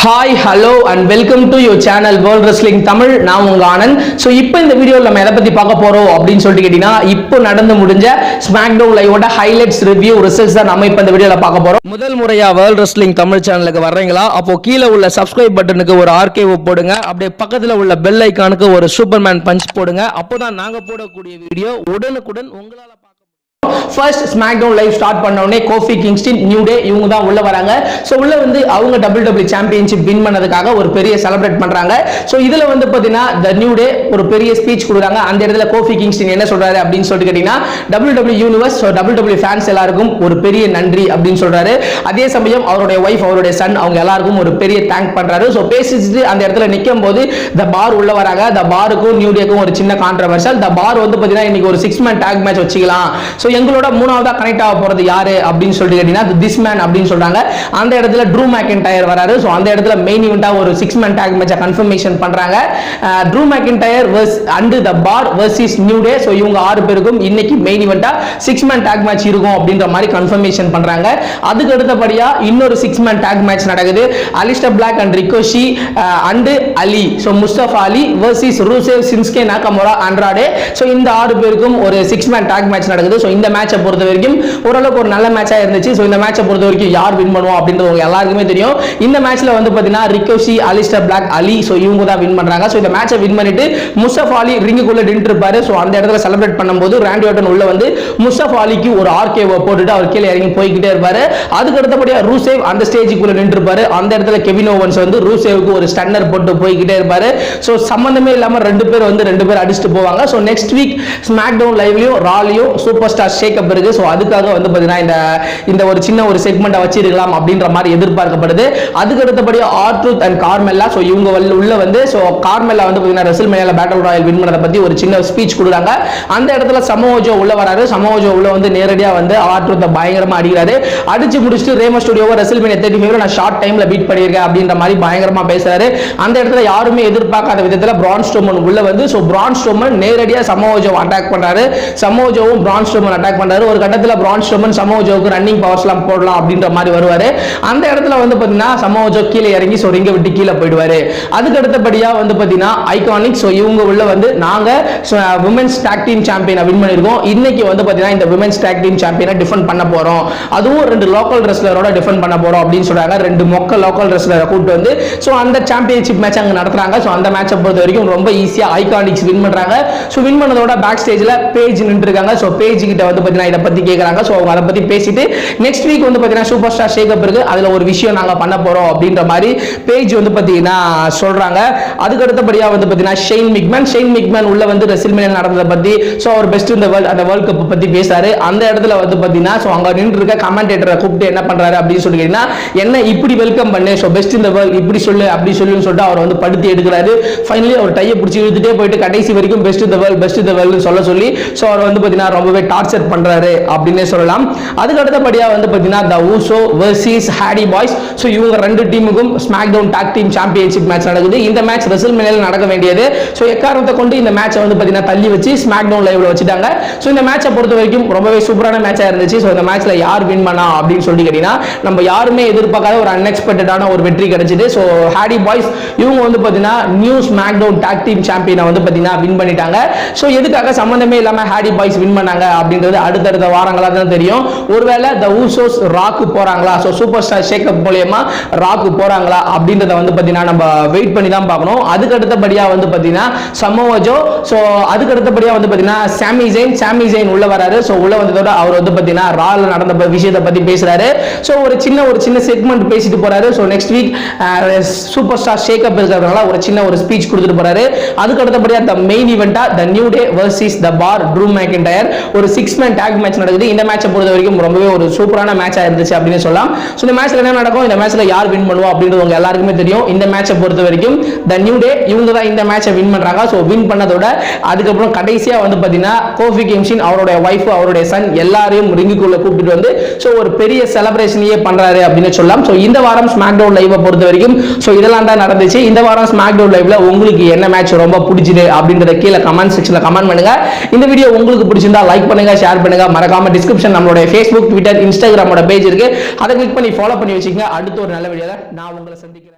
Hi hello and welcome to your channel world wrestling Tamil நான் உங்க Anand. So இப்போ இந்த வீடியோவில் நம்ம எதை பற்றி பார்க்க போறோம் அப்படின்னு சொல்லிட்டு கேட்டீங்கன்னா இப்போ நடந்து முடிஞ்ச ஸ்மாக் டவுன் லைவோட ஹைலைட்ஸ் ரிவ்யூ ரிசல்ட்ஸ் தான் நம்ம இப்போ இந்த வீடியோவில் பார்க்க போறோம். முதல் முறையாக வேர்ல்ட் ரெஸ்லிங் தமிழ் சேனலுக்கு வர்றீங்களா? அப்போ கீழே உள்ள சப்ஸ்கிரைப் பட்டனுக்கு ஒரு ஆர்கேவ் போடுங்க. அப்படியே பக்கத்தில் உள்ள பெல் ஐக்கானுக்கு ஒரு சூப்பர்மேன் பஞ்ச் போடுங்க. அப்போதான் நாங்கள் போடக்கூடிய வீடியோ உடனுக்குடன் உங்களால் பார்க்க first SmackDown live start பண்ணோடனே கோஃபி கிங்ஸ்டின் நியூ டே இவங்க தான் உள்ள வராங்க. ஸோ உள்ள வந்து அவங்க டபுள் டபுள் சாம்பியன்ஷிப் வின் பண்ணதுக்காக ஒரு பெரிய செலிப்ரேட் பண்றாங்க. ஸோ இதுல வந்து பார்த்தீங்கன்னா த நியூ டே ஒரு பெரிய ஸ்பீச் கொடுக்குறாங்க. அந்த இடத்துல கோஃபி கிங்ஸ்டின் என்ன சொல்றாரு அப்படின்னு சொல்லிட்டு கேட்டீங்கன்னா double double universe so double double fans எல்லாருக்கும் ஒரு பெரிய நன்றி அப்படின்னு சொல்றாரு. அதே சமயம் அவருடைய ஒய்ஃப் அவருடைய சன் அவங்க எல்லாருக்கும் ஒரு பெரிய தேங்க் பண்றாரு. ஸோ பேசிட்டு அந்த இடத்துல நிற்கும் போது த பார் உள்ள வராங்க. த பாருக்கும் நியூ டேக்கும் ஒரு சின்ன கான்ட்ரவர்சல் த பார் வந்து பார்த்தீங்கன்னா இன்னைக்கு ஒரு சிக்ஸ் மேன் டேக் மேட்ச் வச்சுக்கலாம். ஸோ எங்களோட மூணாவதா கனெக்ட் ஆக போறது யாரு அப்படின்னு சொல்லிட்டு கேட்டீங்கன்னா திஸ் மேன் அப்படின்னு சொல்றாங்க. அந்த இடத்துல ட்ரூ மேக்கின்டயர் வராரு. ஸோ அந்த இடத்துல மெயின் இவெண்டா ஒரு சிக்ஸ் மேன் டேக் மேட்சை கன்ஃபர்மேஷன் பண்றாங்க. Drew McIntyre verse and the Bar versus New Day so இவங்க ஆறு பேருக்கும் இன்னைக்கு மெயின் இவெண்டா சிக்ஸ் மேன் டேக் மேட்ச் இருக்கும் அப்படின்ற மாதிரி கன்ஃபர்மேஷன் பண்றாங்க. அதுக்கு அடுத்தபடியா இன்னொரு சிக்ஸ் மேன் டேக் மேட்ச் நடக்குது. Aleister Black and Ricochet and Ali so Mustafa Ali versus Rusev Shinsuke Nakamura Andrade so இந்த ஆறு பேருக்கும் ஒரு சிக்ஸ் மேன் டேக் மேட்ச் நடக்குது. ஸோ இந்த மேட்சை பொறுத்த வரைக்கும் ஓரளவுக்கு ஒரு நல்ல மேட்சாக இருந்துச்சு. ஸோ இந்த மேட்சை பொறுத்த வரைக்கும் யார் வின் பண்ணுவோம் அப்படின்றது உங்க எல்லாருக்குமே தெரியும். இந்த மேட்ச்ல வந்து பார்த்தீங்கன்னா Ricochet Aleister Black Ali so இவங்க தான் வின் பண்றாங்க. ஸோ இந்த மேட்சை வின் பண்ணிட்டு முஸ்தப் அலி ரிங்குக்குள்ள நின்று இருப்பாரு. ஸோ அந்த இடத்துல செலிப்ரேட் பண்ணும்போது ராண்டி ஓட்டன் உள்ள வந்து முஸ்தப் அலிக்கு ஒரு ஆர்கேவை போட்டுட்டு அவர் கீழே இறங்கி போய்கிட்டே இருப்பாரு. அதுக்கு அடுத்தபடியாக ரூசேவ் அந்த ஸ்டேஜுக்குள்ள நின்று இருப்பாரு. அந்த இடத்துல கெவின் ஓவன்ஸ் வந்து ரூசேவுக்கு ஒரு ஸ்டன்னர் போட்டு போய்கிட்டே இருப்பாரு. ஸோ சம்மந்தமே இல்லாம ரெண்டு பேர் வந்து ரெண்டு பேர் அடிச்சுட்டு போவாங்க. So next week SmackDown லைவ்லயும் ராலியும் சூப்பர் ஸ்டார் ஷேக்கப் இருக்கு ஸோ அதுக்காக வந்து பார்த்தீங்கன்னா இந்த இந்த ஒரு சின்ன ஒரு செக்மெண்ட்டை வச்சிருக்கலாம் அப்படின்ற மாதிரி எதிர்பார்க்கப்படுது. அதுக்கு அடுத்தபடி ஆர்ட்ரூத் அண்ட் கார்மெல்லா ஸோ இவங்க உள்ள வந்து ஸோ கார்மெல்லா வந்து பார்த்தீங்கன்னா ரெசில் மேல பேட்டல் ராயல் வின் பண்ணதை பத்தி ஒரு சின்ன ஸ்பீச் கொடுக்குறாங்க. அந்த இடத்துல சமோஜோ உள்ள வராரு. சமோஜோ உள்ள வந்து நேரடியா வந்து ஆர்ட்ரூத்தை பயங்கரமா அடிக்கிறாரு. அடிச்சு முடிச்சுட்டு ரேமோ ஸ்டுடியோவை ரெசில் மேல தேர்ட்டி ஃபைவ்ல நான் ஷார்ட் டைம்ல பீட் பண்ணியிருக்கேன் அப்படின்ற மாதிரி பயங்கரமா பேசுறாரு. அந்த இடத்துல யாருமே எதிர்பார்க்காத விதத்துல பிரான் ஸ்டோமன் உள்ள வந்து ஸோ பிரான் ஸ்டோமன் நேரடியா சமோஜோவை அட்டாக் பண்றாரு. சமோஜோவும் பிரான் ஸ்டோமன் அட்டாக் பண்றாரு. ஒரு கட்டத்துல பிரான் ஸ்டோமன் சமோஜோவுக்கு ரன்னிங் பவர்ஸ்லாம் போடலாம் அப்படின்ற மாதிரி வருவாரு. அந்த இடத்துல வந்து பாத்தீங்கன்னா சமோஜோ கீழே இறங்கி ஸோ ரிங்க விட்டு கீழே போயிடுவாரு. அதுக்கு அடுத்தபடியா வந்து பாத்தீங்கன்னா ஐகானிக் ஸோ இவங்க உள்ள வந்து நாங்க விமென்ஸ் டாக் டீம் சாம்பியனை வின் பண்ணியிருக்கோம். இன்னைக்கு வந்து பாத்தீங்கன்னா இந்த விமென்ஸ் டாக் டீம் சாம்பியனை டிஃபெண்ட் பண்ண போறோம். அதுவும் ரெண்டு லோக்கல் ரெஸ்லரோட டிஃபெண்ட் பண்ண போறோம் அப்படின்னு சொல்றாங்க. ரெண்டு மொக்க லோக்கல் ரெஸ்லரை கூட்டு வந்து ஸோ அந்த சாம்பியன்ஷிப் மேட்ச் அங்க நடத்துறாங்க. ஸோ அந்த மேட்சை பொறுத்த வரைக்கும் ரொம்ப ஈஸியா ஐகானிக்ஸ் வின் பண்றாங்க. ஸோ வின் பண்ணதோட பேக் ஸ்டேஜ்ல பேஜ் நின்று இருக்காங்க. ஸோ பேஜ் கிட்ட வந்து பாத்தீங்கன்னா இதை பத்தி கேட்கறாங்க ஸோ அவங்க அதை பத்தி பேசிட்டு நெக்ஸ்ட் வீக் வந்து பாத்தீங்கன்னா சூப்பர் ஸ்டார் ஷேக்கப் இருக்கு. அதுல ஒரு விஷயம் நாங்க பண்ண போறோம் அப்படின்ற மாதிரி பேஜ் வந்து பாத்தீங்கன்னா சொல்றாங்க. அதுக்கு அடுத்தபடியா வந்து பாத்தீங்கன்னா ஷெயின் மிக்மேன் ஷெயின் மிக்மேன் உள்ள வந்து ரெசில்மேனியா நடந்ததை பத்தி ஸோ அவர் பெஸ்ட் இந்த வேர்ல்ட் அந்த வேர்ல்ட் கப் பத்தி பேசாரு அந்த இடத்துல வந்து பாத்தீங்கன்னா ஸோ அங்க நின்று இருக்க கமெண்டேட்டரை கூப்பிட்டு என்ன பண்றாரு அப்படின்னு சொல்லி என்ன இப்படி வெல்கம் பண்ணு? ஸோ பெஸ்ட் இந்த வேர்ல்ட் இப்படி சொல்லு அப்படி சொல்லுன்னு சொல்லிட்டு அவர் வந்து படுத்தி எடுக்கிறாரு. ஃபைனலி அவர் டையை பிடிச்சி இழுத்துட்டே போயிட்டு கடைசி வரைக்கும் பெஸ்ட் இந்த வேர்ல்ட் பெஸ்ட் இந்த வேர்ல்டு சொல்ல சொல்லி ஸோ அவர் வந்து பாத்தீங்கன்னா ரொம்பவே டார்ச்சர் பண்றாரு அப்படின்னே சொல்லலாம். அதுக்கு அடுத்தபடியாக வந்து பாத்தீங்கன்னா the Usos versus Hardy Boyz so இவங்க ரெண்டு டீமுக்கும் SmackDown tag team championship match நடக்குது. இந்த மேட்ச் ரெசல் மேல நடக்க வேண்டியது. ஸோ எக்காரணத்தை கொண்டு இந்த மேட்சை வந்து பாத்தீங்கன்னா தள்ளி வச்சு ஸ்மாக் டவுன் லைவ்ல வச்சுட்டாங்க. ஸோ இந்த மேட்சை பொறுத்த வரைக்கும் ரொம்பவே சூப்பரான மேட்சா இருந்துச்சு. ஸோ இந்த மேட்ச்ல யார் வின் பண்ணா அப்படின்னு சொல்லி கேட்டீங்கன்னா நம்ம யாருமே எதிர்பார்க்காத ஒரு அன்எக்ஸ்பெக்டடான ஒரு வெற்றி கிடைச்சிது. ஸோ ஹாடி பாய்ஸ் இவங்க வந்து பாத்தீங்கன்னா new SmackDown tag team சாம்பியனை வந்து பாத்தீங்கன்னா வின் பண்ணிட்டாங்க. ஸோ எதுக்காக சம்பந்தமே இல்லாம ஹாடி பாய்ஸ் வின் பண்ணாங்க அப்படின்றது அடுத்தடுத்த வாரங்களாக தான் தெரியும். ஒருவேளை த ஊசோஸ் ராக்கு போகிறாங்களா ஸோ சூப்பர் ஸ்டார் ஷேக்கப் மூலயமா ராக்கு போகிறாங்களா அப்படின்றத வந்து பார்த்தீங்கன்னா நம்ம வெயிட் பண்ணி தான் பார்க்கணும். அதுக்கு அடுத்தபடியாக வந்து பார்த்தீங்கன்னா சமோவஜோ ஸோ அதுக்கு அடுத்தபடியாக வந்து பார்த்தீங்கன்னா சாமி ஜெயின் சாமி ஜெயின் உள்ள வராரு. ஸோ உள்ள வந்ததோட அவர் வந்து பார்த்தீங்கன்னா ரால நடந்த விஷயத்தை பற்றி பேசுகிறாரு ஸோ ஒரு சின்ன ஒரு சின்ன செக்மெண்ட் பேசிட்டு போகிறாரு so next week super star shakeup இருக்கிறதுனால ஒரு சின்ன ஒரு ஸ்பீச் கொடுத்துட்டு போகிறாரு அதுக்கு அடுத்தபடியாக the main ஈவெண்ட்டாக the New Day versus the Bar Drew McIntyre ஒரு சிக்ஸ் மேன் டேக் மேட்ச் நடக்குது. இந்த மேட்சை பொறுத்த வரைக்கும் ரொம்பவே ஒரு சூப்பரான மேட்சா இருந்துச்சு அப்படின்னு சொல்லலாம். ஸோ இந்த மேட்ச்ல என்ன நடக்கும்? இந்த மேட்ச்ல யார் வின் பண்ணுவோம் அப்படின்றது உங்க எல்லாருக்குமே தெரியும். இந்த மேட்சை பொறுத்த வரைக்கும் த நியூ டே இவங்க தான் இந்த மேட்சை வின் பண்றாங்க. ஸோ வின் பண்ணதோட அதுக்கப்புறம் கடைசியா வந்து பாத்தீங்கன்னா கோஃபி கிம்ஷின் அவருடைய ஒய்ஃப் அவருடைய சன் எல்லாரையும் ரிங்குக்குள்ள கூப்பிட்டு வந்து ஸோ ஒரு பெரிய செலப்ரேஷனையே பண்றாரு அப்படின்னு சொல்லலாம். ஸோ இந்த வாரம் ஸ்மாக் டவுன் லைவை பொறுத்த வரைக்கும் ஸோ இதெல்லாம் தான் நடந்துச்சு. இந்த வாரம் ஸ்மாக் டவுன் லைவ்ல உங்களுக்கு என்ன மேட்ச் ரொம்ப பிடிச்சது அப்படின்றத கீழே கமெண்ட் செக்ஷன்ல கமெண்ட் பண்ணுங்க. இந்த வீடியோ உங்களுக்கு பிடிச்சிருந்தா லைக் பண்ணுங்க ஷேர் பண்ணுங்க. மறக்காம டிஸ்கிரிப்ஷன் நம்மளோட ஃபேஸ்புக் ட்விட்டர் இன்ஸ்டாகிராமோட பேஜ் இருக்கு. அதை கிளிக் பண்ணி ஃபாலோ பண்ணி வச்சுக்கோங்க. அடுத்த ஒரு நல்ல வீடியோவில் நான் உங்களை சந்திக்கிறேன்.